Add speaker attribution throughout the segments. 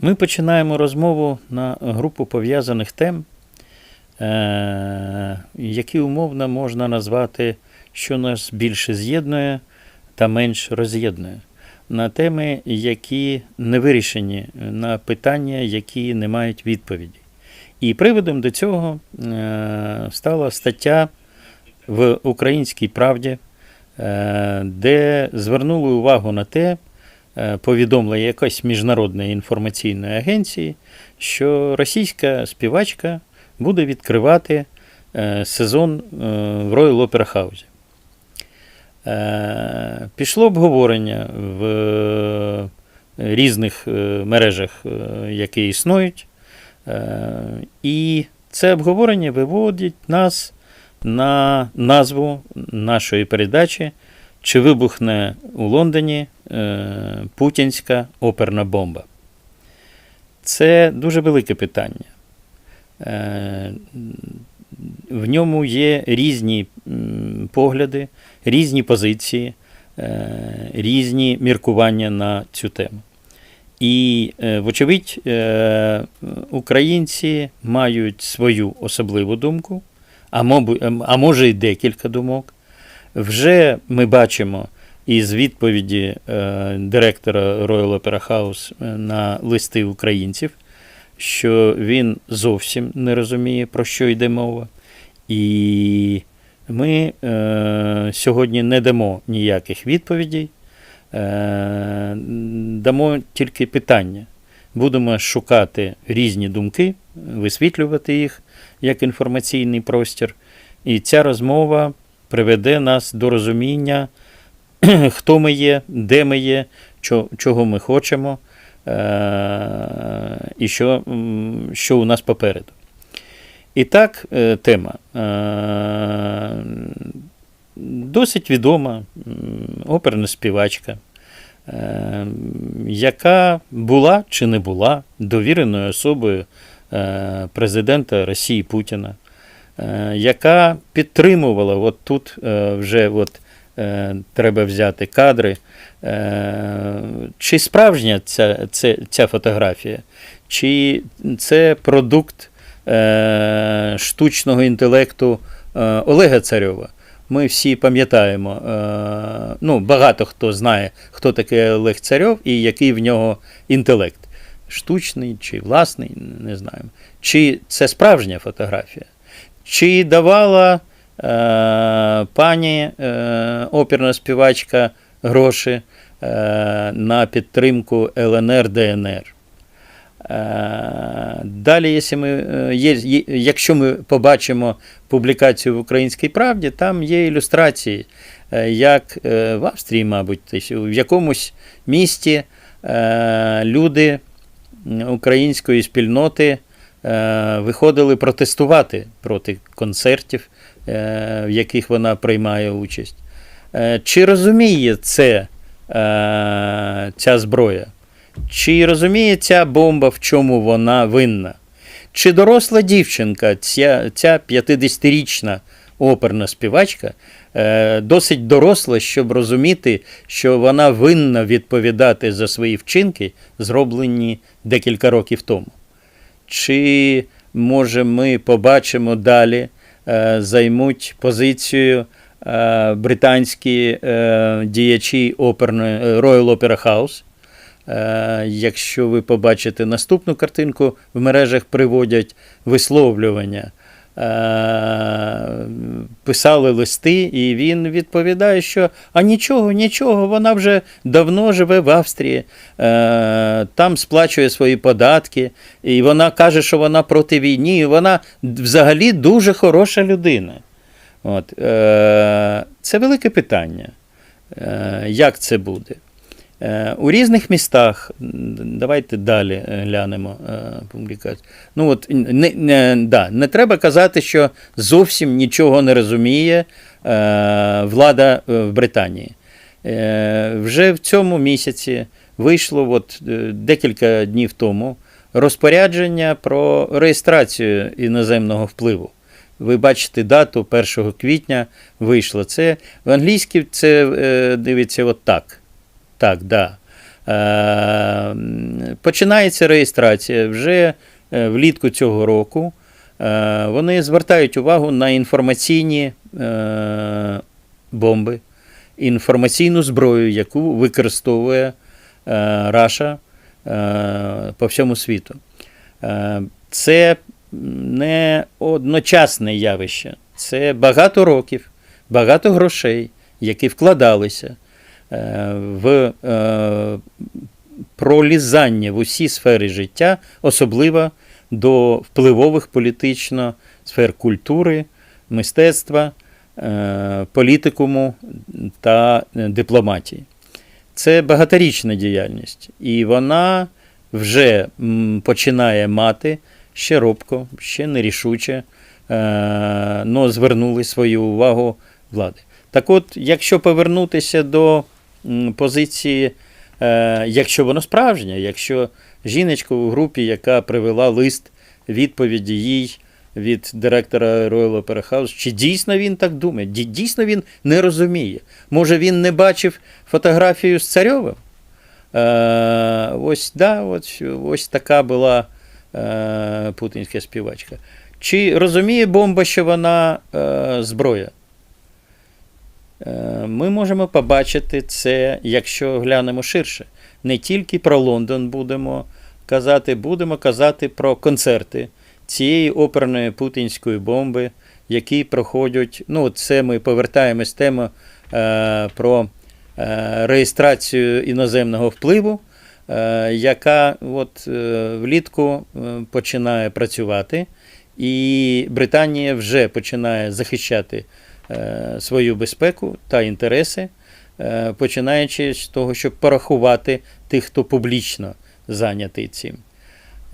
Speaker 1: Ми починаємо розмову на групу пов'язаних тем, е, які умовно можна назвати, що нас більше з'єднує та менш роз'єднує. На теми, які не вирішені, на питання, які не мають відповіді. І приводом до цього е, стала стаття в Українській правді, е, де звернули увагу на те, повідомлення якоїсь міжнародної інформаційної агенції, що російська співачка буде відкривати е, сезон е, в Royal Opera House. Е, Пішло обговорення в е, різних е, мережах, е, які існують. Е, І це обговорення виводить нас на назву нашої передачі, чи вибухне у Лондоні е, путінська оперна бомба. Це дуже велике питання. Е, В ньому є різні погляди, різні позиції, е, різні міркування на цю тему. І, вочевидь, українці мають свою особливу думку, а, а може й декілька думок. Вже ми бачимо із відповіді е, директора Royal Opera House е, на листи українців, що він зовсім не розуміє, про що йде мова. І ми е, сьогодні не дамо ніяких відповідей, е, дамо тільки питання. Будемо шукати різні думки, висвітлювати їх як інформаційний простір. І ця розмова приведе нас до розуміння, хто ми є, де ми є, чого ми хочемо е- і що, що у нас попереду. І так, е, тема. Е, Досить відома оперна співачка, яка була чи не була довіреною особою президента Росії Путіна, яка підтримувала, от тут вже от, треба взяти кадри, е, чи справжня ця, ця, ця фотографія, чи це продукт е, штучного інтелекту е, Олега Царьова. Ми всі пам'ятаємо, е, ну, багато хто знає, хто такий Олег Царьов і який в нього інтелект. Штучний чи власний, не знаю. Чи це справжня фотографія? Чи давала е, пані е, оперна співачка гроші е, на підтримку ЛНР ДНР? Е, Далі, якщо ми, е, якщо ми побачимо публікацію в Українській правді, там є ілюстрації, е, як е, в Австрії, мабуть, в якомусь місті е, люди української спільноти е, виходили протестувати проти концертів, е, в яких вона приймає участь. Е, Чи розуміє це е, ця зброя? Чи розуміє ця бомба, в чому вона винна? Чи доросла дівчинка, ця, ця 50-річна оперна співачка, е, досить доросла, щоб розуміти, що вона винна відповідати за свої вчинки, зроблені декілька років тому? Чи, може, ми побачимо далі, е, займуть позицію е, британські е, діячі оперної е, Royal Opera House? Е, Якщо ви побачите наступну картинку, в мережах приводять висловлювання. Е, Писали листи, і він відповідає, що а нічого, нічого, вона вже давно живе в Австрії, е, там сплачує свої податки, і вона каже, що вона проти війни, і вона взагалі дуже хороша людина. От, е, Це велике питання. Як це буде? Е, У різних містах, давайте далі е, глянемо е, публікацію. Ну от не, не, да, не треба казати, що зовсім нічого не розуміє влада в Британії. Вже в цьому місяці вийшло от, декілька днів тому розпорядження про реєстрацію іноземного впливу. Ви бачите дату 1 квітня вийшло. Це в англійській це дивиться от так. Так, да. Е, Починається реєстрація вже е, влітку цього року. Е, Вони звертають увагу на інформаційні бомби, інформаційну зброю, яку використовує Раша по всьому світу. Це не одночасне явище, це багато років, багато грошей, які вкладалися в е, пролізання в усі сфери життя, особливо до впливових політично сфер культури, мистецтва, е, політикуму та е, дипломатії. Це багаторічна діяльність, і вона вже починає мати ще робко, ще нерішуче, е, но звернули свою увагу влади. Так от, якщо повернутися до позиції, е, якщо воно справжнє, якщо жіночка у групі, яка привела лист відповіді їй від директора Royal Opera House, чи дійсно він так думає? Дійсно він не розуміє. Може, він не бачив фотографію з царьовим? Е, ось, да, ось, ось така була е, путінська співачка. Чи розуміє бомба, що вона зброя? Е, Ми можемо побачити це, якщо глянемо ширше. Не тільки про Лондон будемо казати, будемо казати про концерти цієї оперної путінської бомби, які проходять. Ну, це ми повертаємось тему е, про е, реєстрацію іноземного впливу, е, яка от, е, влітку е, починає працювати, і Британія вже починає захищати свою безпеку та інтереси, е, починаючи з того, щоб порахувати тих, хто публічно зайнятий цим.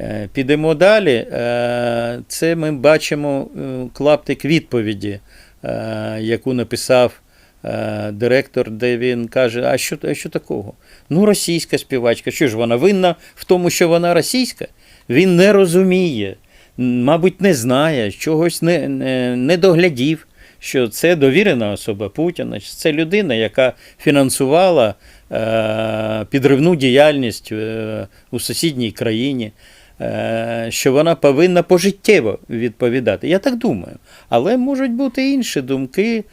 Speaker 1: Е, Підемо далі. Е, Це ми бачимо е, клаптик відповіді, е, яку написав е, директор, де він каже: А що, а що такого? Ну, російська співачка. Що ж вона винна в тому, що вона російська? Він не розуміє, мабуть, не знає, чогось не, не доглядів, що це довірена особа Путіна, що це людина, яка фінансувала е, підривну діяльність е, у сусідній країні. е, Що вона повинна пожиттєво відповідати. Я так думаю. Але можуть бути інші думки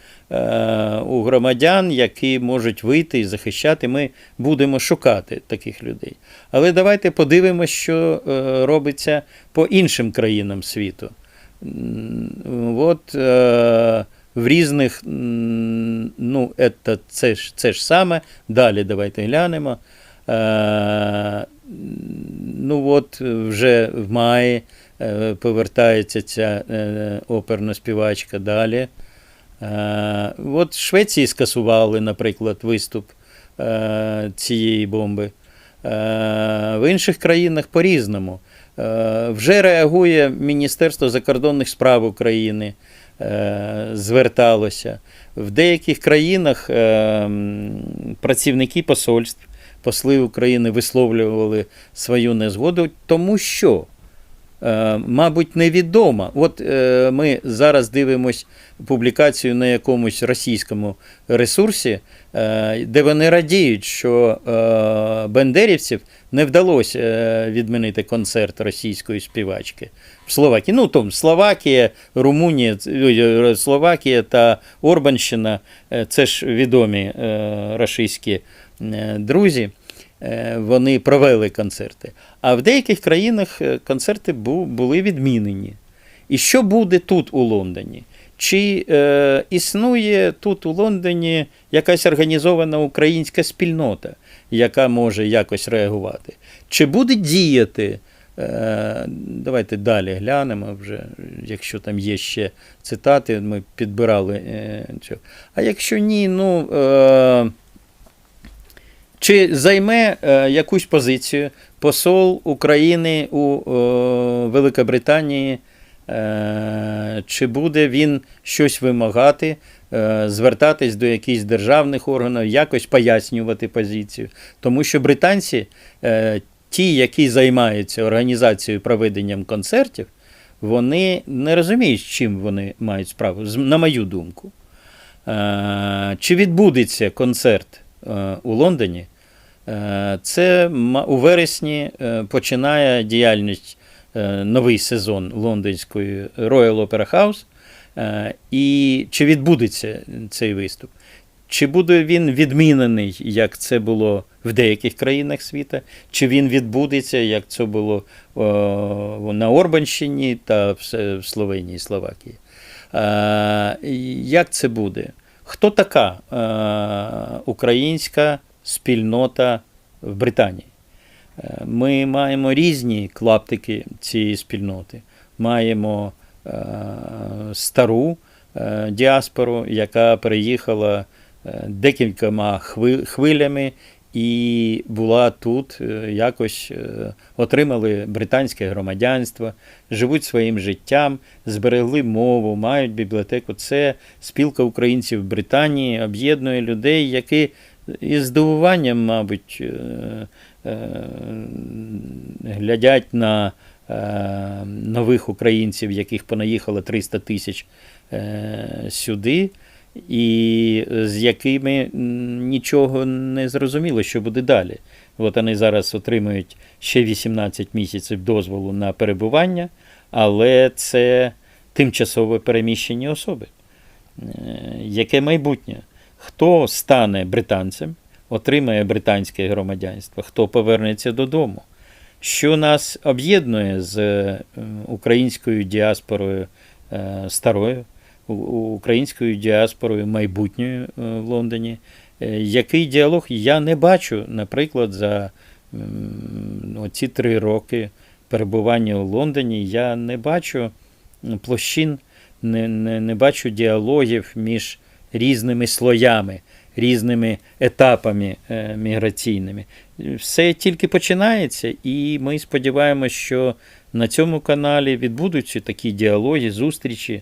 Speaker 1: у громадян, які можуть вийти і захищати. Ми будемо шукати таких людей. Але давайте подивимося, що робиться по іншим країнам світу. От в різних, ну, это, це, ж, це ж саме. Далі давайте глянемо. Е, ну от вже в маї е, повертається ця е, оперна співачка далі. Е, от в Швеції скасували, наприклад, виступ е, цієї бомби. Е, в інших країнах по-різному. Вже реагує Міністерство закордонних справ України, зверталося. В деяких країнах е, працівники посольств, посли України висловлювали свою незгоду, тому що, е, мабуть, невідомо. От е, ми зараз дивимось публікацію на якомусь російському ресурсі, е, де вони радіють, що е, бендерівців не вдалося е, відмінити концерт російської співачки в Словакії. Ну, там Словакія, Румунія, Словакія та Орбанщина е, це ж відомі е, е, друзі. Е, Вони провели концерти. А в деяких країнах е, концерти були відмінені. І що буде тут у Лондоні? Чи е, існує тут у Лондоні якась організована українська спільнота, яка може якось реагувати? Чи буде діяти? Е, давайте далі глянемо вже, якщо там є ще цитати, ми підбирали е. А якщо ні, ну. Е, чи займе е, якусь позицію посол України у е, Великобританії, е, чи буде він щось вимагати, звертатись до якихось державних органів, якось пояснювати позицію? Тому що британці, ті, які займаються організацією проведенням концертів, вони не розуміють, з чим вони мають справу, на мою думку. Чи відбудеться концерт у Лондоні Це у вересні е, починає діяльність е, новий сезон лондонської Royal Opera House. Е, І чи відбудеться цей виступ? Чи буде він відмінений, як це було в деяких країнах світу, чи він відбудеться, як це було на Орбанщині та в Словенії, Словакії? Е, Як це буде? Хто така е, українська спільнота в Британії? Е, Ми маємо різні клаптики цієї спільноти. Маємо е, стару е, діаспору, яка переїхала декількома хвилями і була тут, якось отримали британське громадянство, живуть своїм життям, зберегли мову, мають бібліотеку. Це спілка українців в Британії об'єднує людей, які із здивуванням, мабуть, е, е, глядять на е, нових українців, яких понаїхало 300 тисяч сюди, і з якими нічого не зрозуміло, що буде далі. От вони зараз отримують ще 18 місяців дозволу на перебування, але це тимчасово переміщені особи. Яке майбутнє? Хто стане британцем, отримає британське громадянство, хто повернеться додому? Що нас об'єднує з е, українською діаспорою е, старою, українською діаспорою майбутньою е, в Лондоні? Який діалог я не бачу, наприклад, за м, оці три роки перебування у Лондоні, я не бачу площин, не, не, не бачу діалогів між різними слоями, різними етапами е, міграційними. Все тільки починається, і ми сподіваємося, що на цьому каналі відбудуться такі діалоги, зустрічі.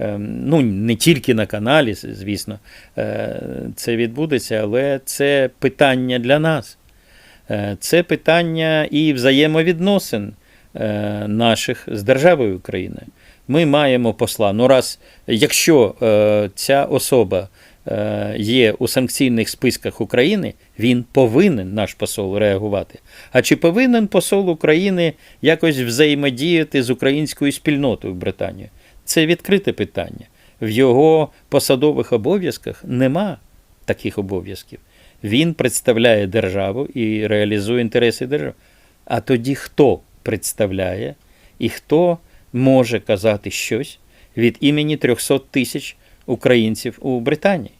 Speaker 1: Е, Ну, не тільки на каналі, звісно, е, це відбудеться, але це питання для нас. Це питання і взаємовідносин наших з державою України. Ми маємо посла. Ну, раз, якщо е, ця особа е, є у санкційних списках України, він повинен, наш посол, реагувати. А чи повинен посол України якось взаємодіяти з українською спільнотою в Британії? Це відкрите питання. В його посадових обов'язках нема таких обов'язків. Він представляє державу і реалізує інтереси держави. А тоді хто представляє і хто може казати щось від імені 300 тисяч українців у Британії?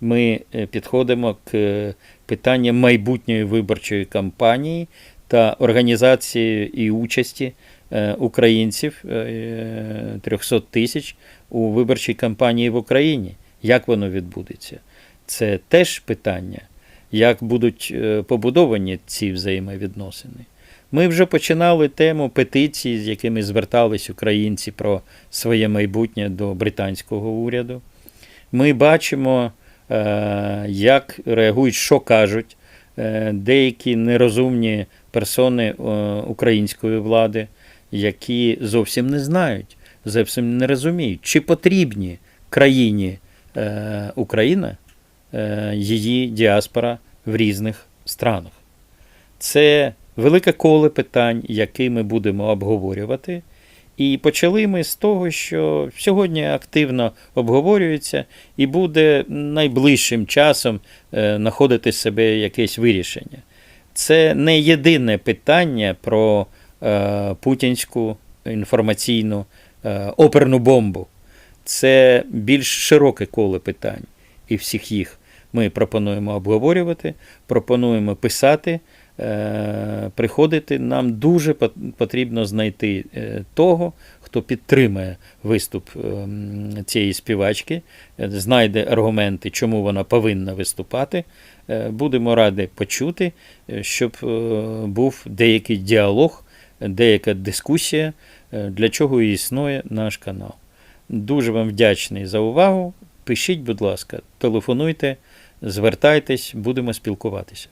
Speaker 1: Ми е, підходимо к е, питанням майбутньої виборчої кампанії та організації і участі е, українців е, 300 тисяч у виборчій кампанії в Україні. Як воно відбудеться? Це теж питання, як будуть побудовані ці взаємовідносини. Ми вже починали тему петицій, з якими звертались українці про своє майбутнє до британського уряду. Ми бачимо, е, як реагують, що кажуть е, деякі нерозумні персони е, української влади, які зовсім не знають, зовсім не розуміють, чи потрібні країні Україна, її діаспора в різних странах. Це велике коле питань, які ми будемо обговорювати. І почали ми з того, що сьогодні активно обговорюється і буде найближчим часом е, знаходити себе якесь вирішення. Це не єдине питання про е, путінську інформаційну е, оперну бомбу. Це більш широке коло питань. І всіх їх ми пропонуємо обговорювати, пропонуємо писати. Е, приходити, нам дуже потрібно знайти е, того, хто підтримує виступ ем, цієї співачки, е, знайде аргументи, чому вона повинна виступати. Е, Будемо раді почути, е, щоб е, був деякий діалог, деяка дискусія, е, для чого і існує наш канал. Дуже вам вдячний за увагу. Пишіть, будь ласка, телефонуйте, звертайтесь, будемо спілкуватися.